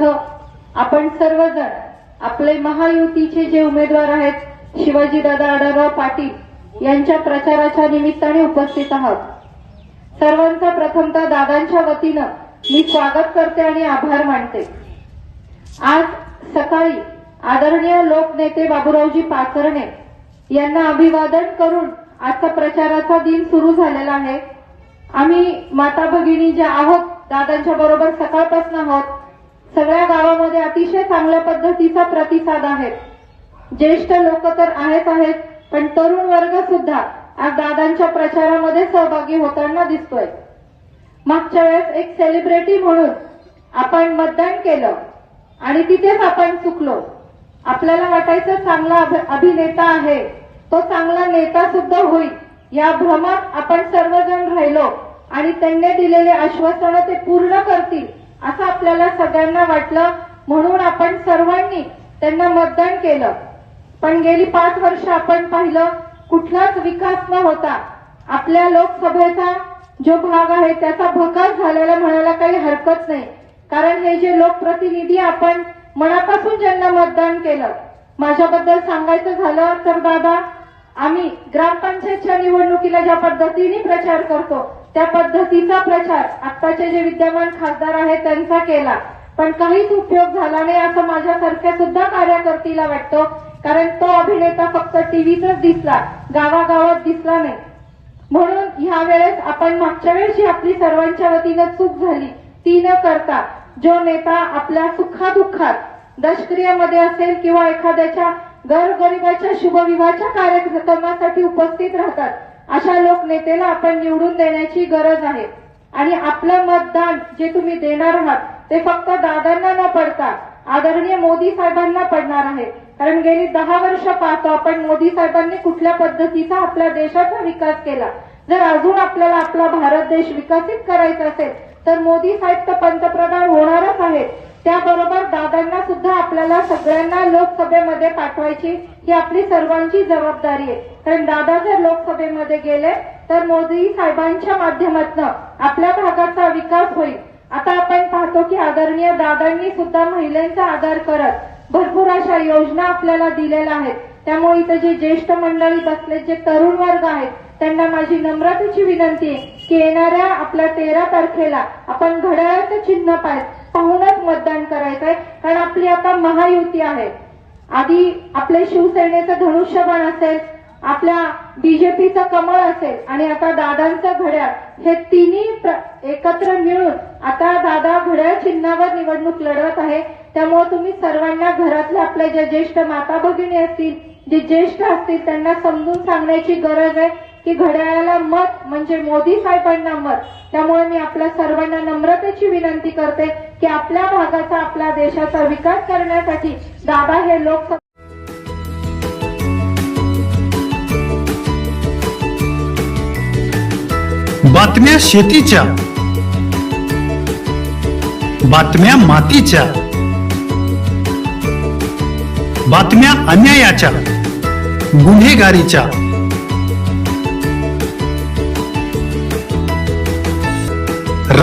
अर्थ आपण सर्वजण आपले महायुतीचे जे उमेदवार आहेत शिवाजीदादा आढळराव पाटील यांच्या प्रचाराच्या निमित्ताने उपस्थित आहोत. सर्वांचा प्रथमतः दादांच्या वतीनं मी स्वागत करते आणि आभार मानते. आज सकाळी आदरणीय लोकनेते बाबूरावजी पाचरणे यांना अभिवादन करून आजचा प्रचाराचा दिन सुरू झालेला आहे. आम्ही माता भगिनी ज्या आहोत दादांच्या बरोबर सकाळपासून आहोत. सगळ्या गावामध्ये अतिशय चांगल्या पद्धतीचा प्रतिसाद आहे. ज्येष्ठ लोक तर आहेत आहेत पण तरुण वर्ग सुद्धा आज दादांच्या प्रचारामध्ये सहभागी होताना दिसतोय. मागच्या वेळेस एक सेलिब्रिटी म्हणून आपण मतदान केलं आणि तिथेच आपण चुकलो. आपल्याला वाटायचं चांगला अभिनेता आहे तो चांगला नेता सुद्धा होईल या भ्रमात आपण सर्वजण राहिलो आणि त्यांनी दिलेले आश्वासनं ते पूर्ण करतील. असं आपल्याला सगळ्यांना वाटलं. म्हणून आपण सर्वांनी त्यांना मतदान केलं. पण गेली पाच वर्ष आपण पाहिलं कुठलाच विकास न होता आपल्या लोकसभेचा जो भाग आहे त्याचा भकास झालेला म्हणायला काही हरकत नाही. कारण हे जे लोकप्रतिनिधी आपण मनापासून ज्यांना मतदान केलं माझ्याबद्दल सांगायचं झालं तर दादा आम्ही ग्रामपंचायतच्या निवडणुकीला ज्या पद्धतीने प्रचार करतो त्या पद्धतीचा प्रचार आत्ताचे जे विद्यमान खासदार आहेत त्यांचा केला. पण काहीच उपयोग झाला नाही असं माझ्यासारख्या सुद्धा कार्यकर्तीला वाटतो. कारण तो अभिनेता फक्त टीव्हीतच दिसला गावागावात दिसला नाही. म्हणून ह्या वेळेस आपण मागच्या वेळेस जी आपली सर्वांच्या वतीनं चूक झाली. ती न करता जो नेता आपल्या सुखादुःखात दशक्रियामध्ये असेल किंवा एखाद्याच्या गरगरिबाच्या शुभविवाहाच्या कार्यक्रमासाठी उपस्थित राहतात अशा लोकनेतेला आपण निवडून देण्याची गरज आहे. आणि आपलं मतदान जे तुम्ही देणार आहात ते फक्त दादांना न पडता आदरणीय मोदी साहेबांना पडणार आहे. कारण गेली दहा वर्ष पाहतो आपण मोदी साहेबांनी कुठल्या पद्धतीचा आपल्या देशाचा विकास केला. जर अजून आपल्याला आपला भारत देश विकसित करायचा असेल तर मोदी साहेब तर पंतप्रधान होणारच आहेत. त्याबरोबर दादांना सुद्धा आपल्याला सगळ्यांना लोकसभेमध्ये पाठवायची ही आपली सर्वांची जबाबदारी आहे. कारण दादा जर लोकसभेमध्ये गेले तर मोदी साहेबांच्या माध्यमातून आपल्या भागाचा विकास होईल. आता आपण पाहतो की आदरणीय दादांनी सुद्धा महिलांचा आदर करत भरपूर अशा योजना आपल्याला दिलेल्या आहेत. त्यामुळे इथं जे ज्येष्ठ मंडळी बसले जे तरुण वर्ग आहेत त्यांना माझी नम्रतेची विनंती आहे की येणाऱ्या आपल्या तेरा तारखेला आपण घड्याळाचं चिन्ह पाह पाहूनच मतदान करायचंय. कारण आपली आता महायुती आहे. आधी आपले शिवसेनेचं धनुष्यबळ असेल आपल्या बीजेपीचं कमळ असेल आणि आता दादांचं घड्याळ हे तिन्ही एकत्र मिळून आता दादा घड्याळ चिन्हावर निवडणूक लढवत आहे. त्यामुळे तुम्ही सर्वांना घरातल्या आपल्या ज्या ज्येष्ठ माता भगिनी असतील जे ज्येष्ठ असतील त्यांना समजून सांगण्याची गरज आहे. की घड्याळाला मत म्हणजे मोदी साहेबांना मत. त्यामुळे मी आपल्या सर्वांना नम्रतेची विनंती करते की आपल्या भागाचा आपल्या देशाचा विकास करण्यासाठी दादा हे लोक बातम्या शेतीच्या. बातम्या मातीच्या. बातम्या अन्यायाच्या. गुन्हेगारीच्या.